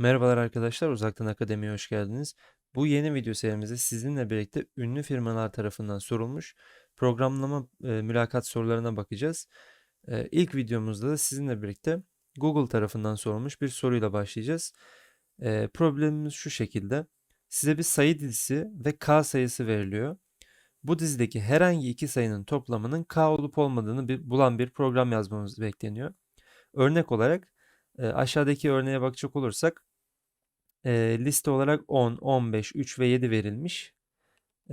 Merhabalar arkadaşlar, Uzaktan Akademi'ye hoş geldiniz. Bu yeni video serimizde sizinle birlikte ünlü firmalar tarafından sorulmuş programlama e, mülakat sorularına bakacağız. E, ilk videomuzda da sizinle birlikte Google tarafından sorulmuş bir soruyla başlayacağız. E, problemimiz şu şekilde. Size bir sayı dizisi ve k sayısı veriliyor. Bu dizideki herhangi iki sayının toplamının k olup olmadığını bir, bulan bir program yazmamız bekleniyor. Örnek olarak e, aşağıdaki örneğe bakacak olursak e, liste olarak 10, 15, 3 ve 7 verilmiş.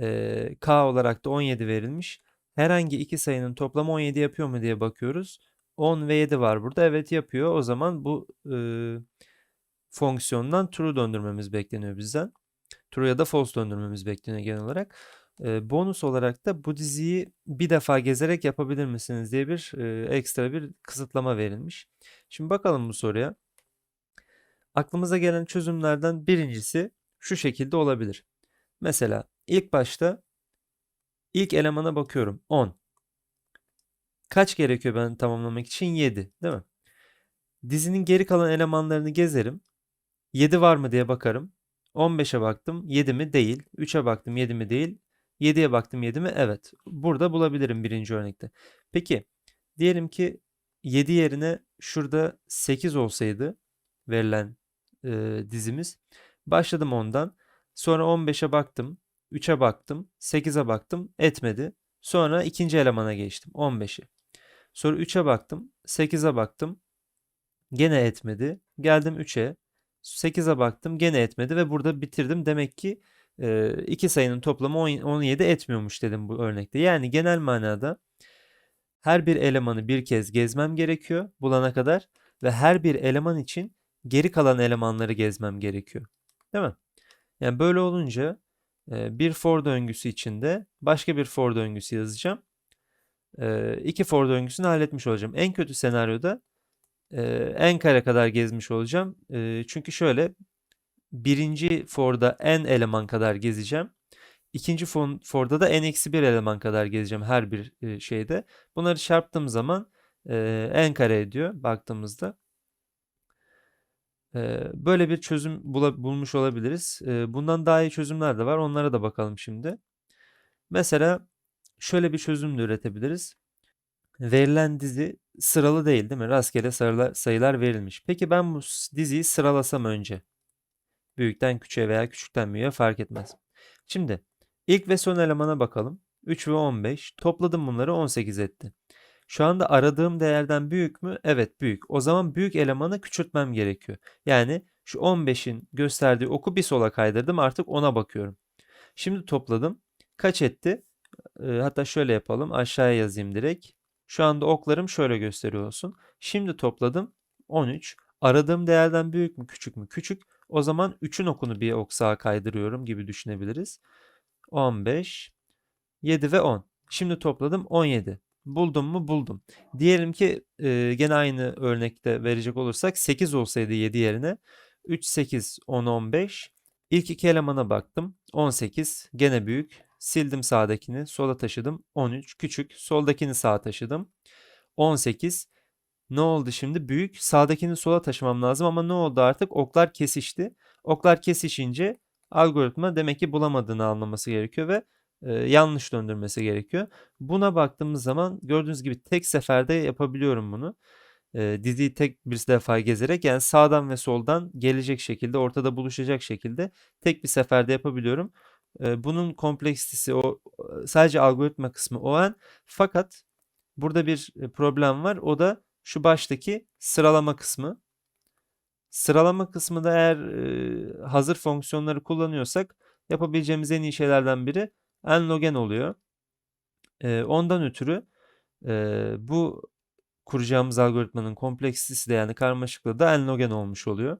E, K olarak da 17 verilmiş. Herhangi iki sayının toplamı 17 yapıyor mu diye bakıyoruz. 10 ve 7 var burada. Evet yapıyor. O zaman bu e, fonksiyondan true döndürmemiz bekleniyor bizden. True ya da false döndürmemiz bekleniyor genel olarak. E, bonus olarak da bu diziyi bir defa gezerek yapabilir misiniz diye bir e, ekstra bir kısıtlama verilmiş. Şimdi bakalım bu soruya. Aklımıza gelen çözümlerden birincisi şu şekilde olabilir. Mesela ilk başta ilk elemana bakıyorum 10. Kaç gerekiyor ben tamamlamak için? 7 değil mi? Dizinin geri kalan elemanlarını gezerim. 7 var mı diye bakarım. 15'e baktım 7 mi? Değil. 3'e baktım 7 mi? Değil. 7'ye baktım 7 mi? Evet. Burada bulabilirim birinci örnekte. Peki diyelim ki 7 yerine şurada 8 olsaydı verilen e, dizimiz. Başladım ondan. Sonra 15'e baktım. 3'e baktım. 8'e baktım. Etmedi. Sonra ikinci elemana geçtim. 15'i. Sonra 3'e baktım. 8'e baktım. Gene etmedi. Geldim 3'e. 8'e baktım. Gene etmedi ve burada bitirdim. Demek ki e, iki sayının toplamı 17 etmiyormuş dedim bu örnekte. Yani genel manada her bir elemanı bir kez gezmem gerekiyor bulana kadar ve her bir eleman için geri kalan elemanları gezmem gerekiyor. Değil mi? Yani böyle olunca bir for döngüsü içinde başka bir for döngüsü yazacağım. İki for döngüsünü halletmiş olacağım. En kötü senaryoda en kare kadar gezmiş olacağım. Çünkü şöyle birinci for'da n eleman kadar gezeceğim. İkinci for'da da n-1 eleman kadar gezeceğim her bir şeyde. Bunları çarptığım zaman n kare ediyor baktığımızda. Böyle bir çözüm bulmuş olabiliriz. Bundan daha iyi çözümler de var. Onlara da bakalım şimdi. Mesela şöyle bir çözüm de üretebiliriz. Verilen dizi sıralı değil değil mi? Rastgele sayılar verilmiş. Peki ben bu diziyi sıralasam önce. Büyükten küçüğe veya küçükten büyüğe fark etmez. Şimdi ilk ve son elemana bakalım. 3 ve 15. Topladım bunları 18 etti. Şu anda aradığım değerden büyük mü? Evet büyük. O zaman büyük elemanı küçültmem gerekiyor. Yani şu 15'in gösterdiği oku bir sola kaydırdım artık ona bakıyorum. Şimdi topladım. Kaç etti? E, hatta şöyle yapalım. Aşağıya yazayım direkt. Şu anda oklarım şöyle gösteriyor olsun. Şimdi topladım. 13. Aradığım değerden büyük mü küçük mü? Küçük. O zaman 3'ün okunu bir ok sağa kaydırıyorum gibi düşünebiliriz. 15, 7 ve 10. Şimdi topladım 17. Buldum mu? Buldum. Diyelim ki e, gene aynı örnekte verecek olursak 8 olsaydı 7 yerine 3, 8, 10, 15. İlk iki elemana baktım. 18 gene büyük. Sildim sağdakini sola taşıdım. 13 küçük. Soldakini sağa taşıdım. 18 ne oldu şimdi? Büyük. Sağdakini sola taşımam lazım ama ne oldu artık? Oklar kesişti. Oklar kesişince algoritma demek ki bulamadığını anlaması gerekiyor ve yanlış döndürmesi gerekiyor. Buna baktığımız zaman gördüğünüz gibi tek seferde yapabiliyorum bunu. E, tek bir defa gezerek yani sağdan ve soldan gelecek şekilde ortada buluşacak şekilde tek bir seferde yapabiliyorum. Bunun kompleksitesi o sadece algoritma kısmı o an fakat burada bir problem var. O da şu baştaki sıralama kısmı. Sıralama kısmı da eğer hazır fonksiyonları kullanıyorsak yapabileceğimiz en iyi şeylerden biri n-log oluyor. E, ondan ötürü e, bu kuracağımız algoritmanın kompleksitesi de yani karmaşıklığı da n-log olmuş oluyor.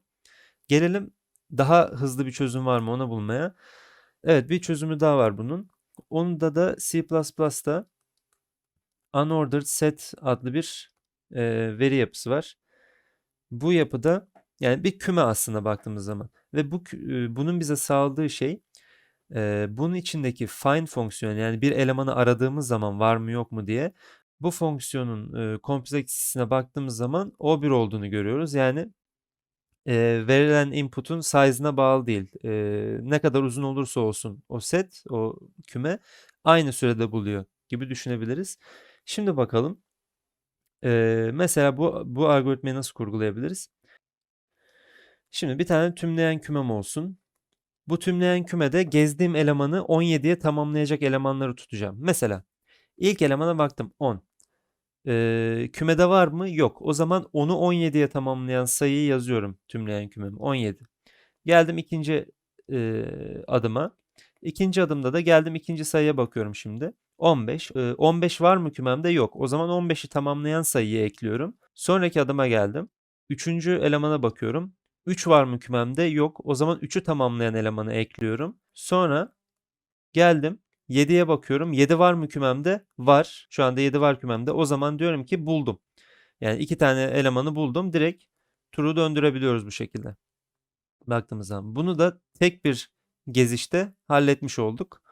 Gelelim daha hızlı bir çözüm var mı onu bulmaya. Evet bir çözümü daha var bunun. Onu da da C++'da unordered set adlı bir e, veri yapısı var. Bu yapıda yani bir küme aslında baktığımız zaman ve bu bunun bize sağladığı şey e, bunun içindeki find fonksiyonu yani bir elemanı aradığımız zaman var mı yok mu diye bu fonksiyonun e, kompleksitesine baktığımız zaman o bir olduğunu görüyoruz. Yani e, verilen input'un size'ına bağlı değil. E, ne kadar uzun olursa olsun o set, o küme aynı sürede buluyor gibi düşünebiliriz. Şimdi bakalım. E, mesela bu bu algoritmayı nasıl kurgulayabiliriz? Şimdi bir tane tümleyen kümem olsun. Bu tümleyen kümede gezdiğim elemanı 17'ye tamamlayacak elemanları tutacağım. Mesela ilk elemana baktım 10. Ee, kümede var mı? Yok. O zaman 10'u 17'ye tamamlayan sayıyı yazıyorum tümleyen kümem 17. Geldim ikinci e, adıma. İkinci adımda da geldim ikinci sayıya bakıyorum şimdi. 15. Ee, 15 var mı kümemde? Yok. O zaman 15'i tamamlayan sayıyı ekliyorum. Sonraki adıma geldim. Üçüncü elemana bakıyorum. 3 var mı kümemde? Yok. O zaman 3'ü tamamlayan elemanı ekliyorum. Sonra geldim 7'ye bakıyorum. 7 var mı kümemde? Var. Şu anda 7 var kümemde. O zaman diyorum ki buldum. Yani iki tane elemanı buldum. Direkt turu döndürebiliyoruz bu şekilde. Baktığımız zaman. Bunu da tek bir gezişte halletmiş olduk.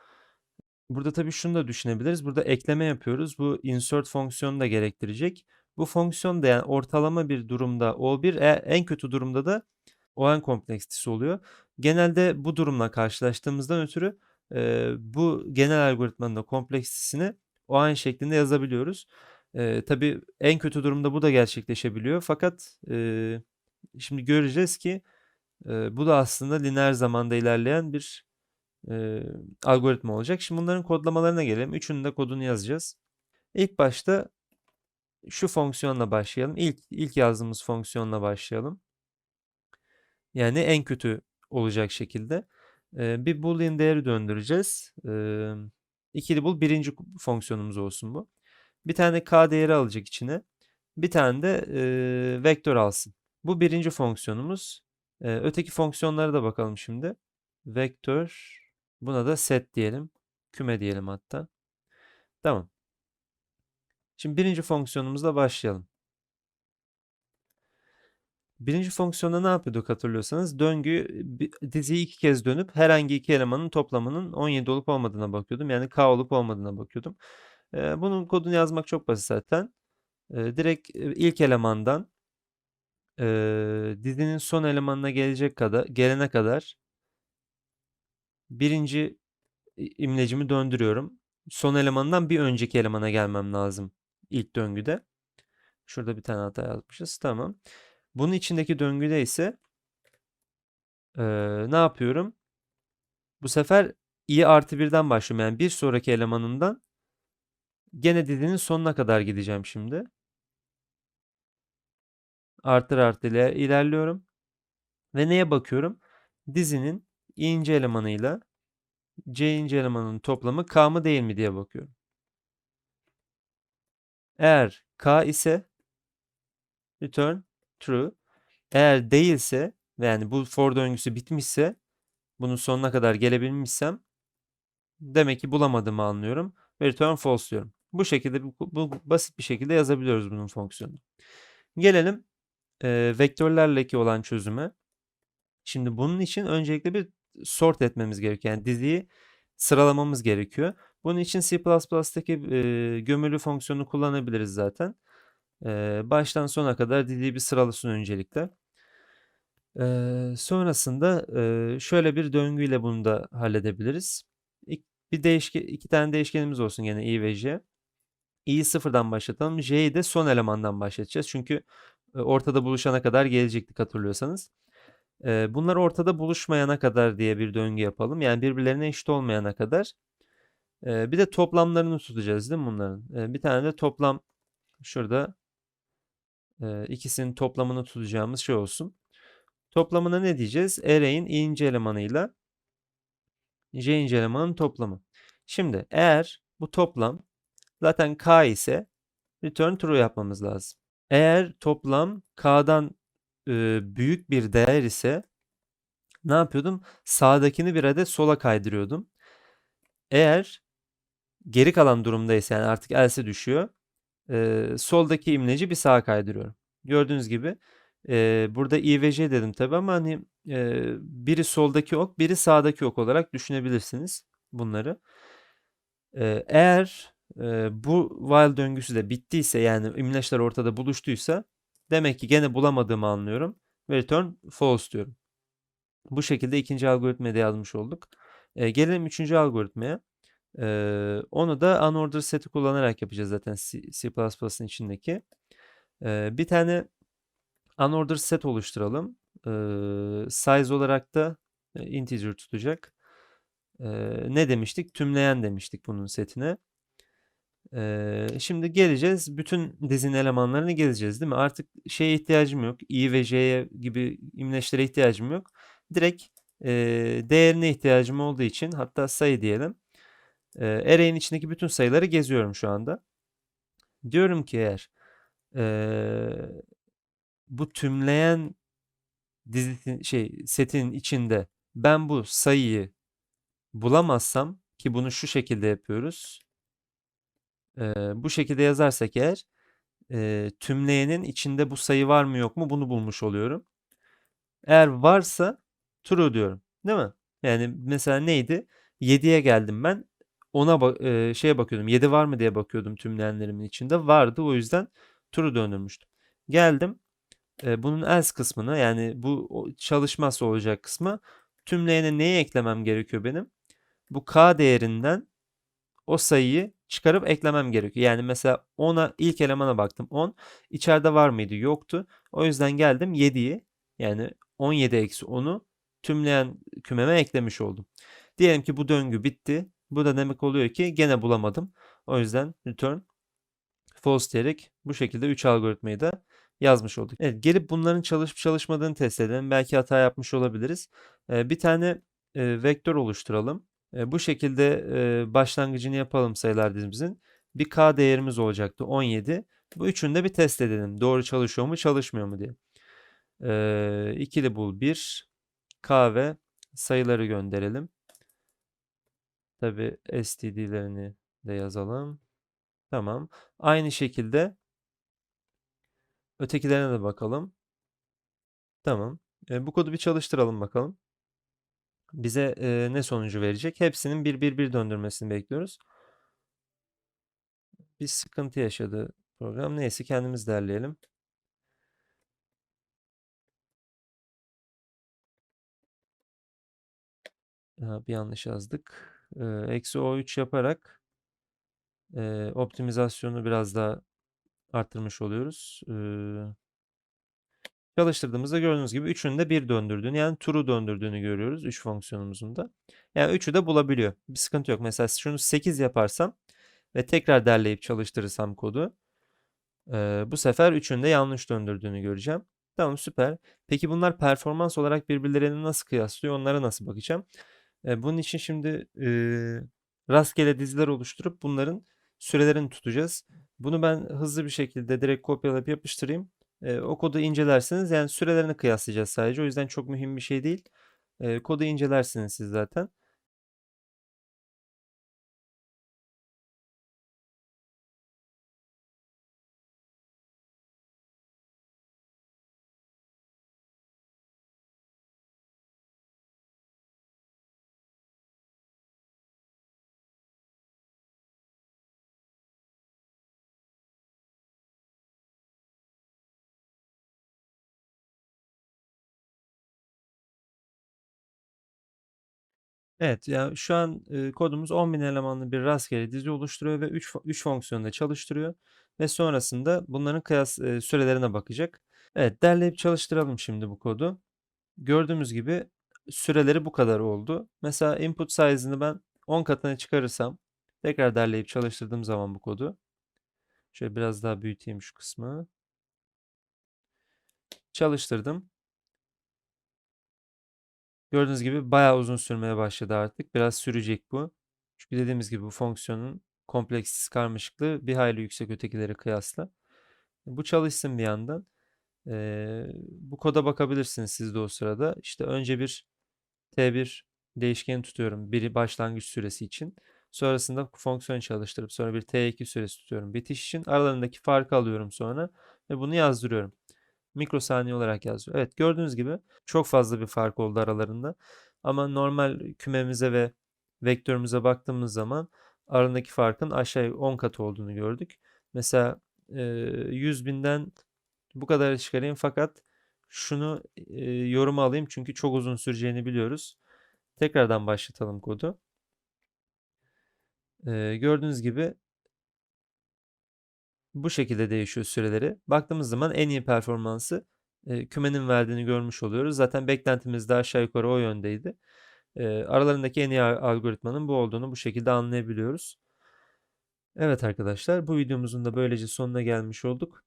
Burada tabii şunu da düşünebiliriz. Burada ekleme yapıyoruz. Bu insert fonksiyonu da gerektirecek. Bu fonksiyon da yani ortalama bir durumda O1, e- en kötü durumda da ON kompleksitesi oluyor. Genelde bu durumla karşılaştığımızdan ötürü e, bu genel algoritmanın da kompleksitesini ON şeklinde yazabiliyoruz. E, tabii en kötü durumda bu da gerçekleşebiliyor. Fakat e, şimdi göreceğiz ki e, bu da aslında lineer zamanda ilerleyen bir e, algoritma olacak. Şimdi bunların kodlamalarına gelelim. Üçünün de kodunu yazacağız. İlk başta şu fonksiyonla başlayalım. İlk, ilk yazdığımız fonksiyonla başlayalım. Yani en kötü olacak şekilde. Ee, bir boolean değeri döndüreceğiz. Ee, ikili bul birinci fonksiyonumuz olsun bu. Bir tane k değeri alacak içine. Bir tane de e, vektör alsın. Bu birinci fonksiyonumuz. Ee, öteki fonksiyonlara da bakalım şimdi. Vektör. Buna da set diyelim. Küme diyelim hatta. Tamam. Şimdi birinci fonksiyonumuzla başlayalım. Birinci fonksiyonda ne yapıyorduk hatırlıyorsanız? Döngü diziyi iki kez dönüp herhangi iki elemanın toplamının 17 olup olmadığına bakıyordum. Yani k olup olmadığına bakıyordum. Bunun kodunu yazmak çok basit zaten. Direkt ilk elemandan e, dizinin son elemanına gelecek kadar gelene kadar birinci imlecimi döndürüyorum. Son elemandan bir önceki elemana gelmem lazım ilk döngüde. Şurada bir tane hata yazmışız. Tamam. Bunun içindeki döngüde ise e, ne yapıyorum? Bu sefer i artı birden başlıyorum. Yani bir sonraki elemanından gene dizinin sonuna kadar gideceğim şimdi. Artır artı ile ilerliyorum. Ve neye bakıyorum? Dizinin ince elemanıyla c ince elemanının toplamı k mı değil mi diye bakıyorum. Eğer k ise return true. Eğer değilse yani bu for döngüsü bitmişse bunun sonuna kadar gelebilmişsem demek ki bulamadığımı anlıyorum ve return false diyorum. Bu şekilde bu, bu basit bir şekilde yazabiliyoruz bunun fonksiyonunu. Gelelim e, vektörlerle olan çözüme. Şimdi bunun için öncelikle bir sort etmemiz gerekiyor. Yani diziyi sıralamamız gerekiyor. Bunun için C++'daki e, gömülü fonksiyonu kullanabiliriz zaten. E, baştan sona kadar diziyi bir sıralasın öncelikle. E, sonrasında e, şöyle bir döngüyle bunu da halledebiliriz. İk, bir değişken, iki tane değişkenimiz olsun yine i ve j. i'yi sıfırdan başlatalım. j'yi de son elemandan başlatacağız. Çünkü e, ortada buluşana kadar gelecektik hatırlıyorsanız. E, bunlar ortada buluşmayana kadar diye bir döngü yapalım. Yani birbirlerine eşit olmayana kadar. E, bir de toplamlarını tutacağız değil mi bunların? E, bir tane de toplam şurada e, ikisinin toplamını tutacağımız şey olsun. Toplamına ne diyeceğiz? Array'in ince elemanıyla j ince elemanın toplamı. Şimdi eğer bu toplam zaten k ise return true yapmamız lazım. Eğer toplam k'dan e, büyük bir değer ise ne yapıyordum? Sağdakini bir adet sola kaydırıyordum. Eğer geri kalan durumdaysa yani artık else düşüyor. E, soldaki imleci bir sağa kaydırıyorum. Gördüğünüz gibi e, burada i ve j dedim tabi ama hani e, biri soldaki ok, biri sağdaki ok olarak düşünebilirsiniz bunları. E, eğer e, bu while döngüsü de bittiyse yani imleçler ortada buluştuysa demek ki gene bulamadığımı anlıyorum return false diyorum. Bu şekilde ikinci algoritmayı da yazmış olduk. E, gelelim üçüncü algoritmaya. E, onu da unordered seti kullanarak yapacağız zaten C++'ın içindeki. E, bir tane unordered set oluşturalım. E, size olarak da integer tutacak. E, ne demiştik? Tümleyen demiştik bunun setine. E, şimdi geleceğiz. Bütün dizinin elemanlarını gezeceğiz değil mi? Artık şeye ihtiyacım yok. i ve j'ye gibi imleçlere ihtiyacım yok. Direkt e, değerine ihtiyacım olduğu için hatta sayı diyelim. E, array'in içindeki bütün sayıları geziyorum şu anda. Diyorum ki eğer e, bu tümleyen dizi şey setin içinde ben bu sayıyı bulamazsam ki bunu şu şekilde yapıyoruz. E, bu şekilde yazarsak eğer e, tümleyenin içinde bu sayı var mı yok mu bunu bulmuş oluyorum. Eğer varsa true diyorum. Değil mi? Yani mesela neydi? 7'ye geldim ben. Ona bak e, şeye bakıyordum. 7 var mı diye bakıyordum tümleyenlerimin içinde. Vardı. O yüzden true döndürmüştüm. Geldim. E, bunun else kısmına yani bu çalışmazsa olacak kısmı tümleyene neyi eklemem gerekiyor benim? Bu k değerinden o sayıyı çıkarıp eklemem gerekiyor. Yani mesela 10'a ilk elemana baktım 10. içeride var mıydı? Yoktu. O yüzden geldim 7'yi yani 17 eksi 10'u tümleyen kümeme eklemiş oldum. Diyelim ki bu döngü bitti. Bu da demek oluyor ki gene bulamadım. O yüzden return false diyerek bu şekilde 3 algoritmayı da yazmış olduk. Evet, gelip bunların çalışıp çalışmadığını test edelim. Belki hata yapmış olabiliriz. Ee, bir tane e, vektör oluşturalım. E, bu şekilde e, başlangıcını yapalım sayılar dizimizin. Bir k değerimiz olacaktı 17. Bu üçünü de bir test edelim. Doğru çalışıyor mu çalışmıyor mu diye. E, ikili bul 1. K ve sayıları gönderelim. Tabi std'lerini de yazalım. Tamam. Aynı şekilde ötekilerine de bakalım. Tamam. E, bu kodu bir çalıştıralım bakalım. Bize e, ne sonucu verecek? Hepsinin bir bir bir döndürmesini bekliyoruz. Bir sıkıntı yaşadı program. Neyse kendimiz derleyelim. bir yanlış yazdık. Eksi O3 yaparak e, optimizasyonu biraz daha arttırmış oluyoruz. E, çalıştırdığımızda gördüğünüz gibi üçünü de bir döndürdüğünü yani true döndürdüğünü görüyoruz 3 fonksiyonumuzun da. Yani 3'ü de bulabiliyor. Bir sıkıntı yok. Mesela şunu 8 yaparsam ve tekrar derleyip çalıştırırsam kodu e, bu sefer üçünü de yanlış döndürdüğünü göreceğim. Tamam süper. Peki bunlar performans olarak birbirlerini nasıl kıyaslıyor? Onlara nasıl bakacağım? Bunun için şimdi e, rastgele diziler oluşturup bunların sürelerini tutacağız. Bunu ben hızlı bir şekilde direkt kopyalayıp yapıştırayım. E, o kodu incelersiniz. Yani sürelerini kıyaslayacağız sadece. O yüzden çok mühim bir şey değil. E, kodu incelersiniz siz zaten. Evet, yani şu an e, kodumuz 10.000 elemanlı bir rastgele dizi oluşturuyor ve 3 3 fonksiyonda çalıştırıyor ve sonrasında bunların kıyas e, sürelerine bakacak. Evet, derleyip çalıştıralım şimdi bu kodu. Gördüğümüz gibi süreleri bu kadar oldu. Mesela input size'ını ben 10 katına çıkarırsam tekrar derleyip çalıştırdığım zaman bu kodu şöyle biraz daha büyüteyim şu kısmı. Çalıştırdım. Gördüğünüz gibi bayağı uzun sürmeye başladı artık. Biraz sürecek bu. Çünkü dediğimiz gibi bu fonksiyonun kompleksiz karmaşıklığı bir hayli yüksek ötekilere kıyasla. Bu çalışsın bir yandan. Ee, bu koda bakabilirsiniz siz de o sırada. İşte önce bir t1 değişkeni tutuyorum. Biri başlangıç süresi için. Sonrasında fonksiyon çalıştırıp sonra bir t2 süresi tutuyorum. Bitiş için aralarındaki farkı alıyorum sonra ve bunu yazdırıyorum mikrosaniye olarak yazıyor. Evet gördüğünüz gibi çok fazla bir fark oldu aralarında. Ama normal kümemize ve vektörümüze baktığımız zaman aralarındaki farkın aşağı 10 katı olduğunu gördük. Mesela e, 100 binden bu kadar çıkarayım fakat Şunu yoruma alayım çünkü çok uzun süreceğini biliyoruz. Tekrardan başlatalım kodu. Gördüğünüz gibi bu şekilde değişiyor süreleri. Baktığımız zaman en iyi performansı e, kümenin verdiğini görmüş oluyoruz. Zaten beklentimiz de aşağı yukarı o yöndeydi. E, aralarındaki en iyi algoritmanın bu olduğunu bu şekilde anlayabiliyoruz. Evet arkadaşlar bu videomuzun da böylece sonuna gelmiş olduk.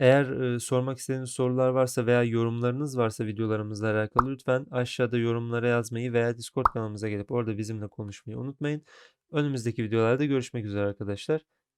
Eğer e, sormak istediğiniz sorular varsa veya yorumlarınız varsa videolarımızla alakalı lütfen aşağıda yorumlara yazmayı veya Discord kanalımıza gelip orada bizimle konuşmayı unutmayın. Önümüzdeki videolarda görüşmek üzere arkadaşlar.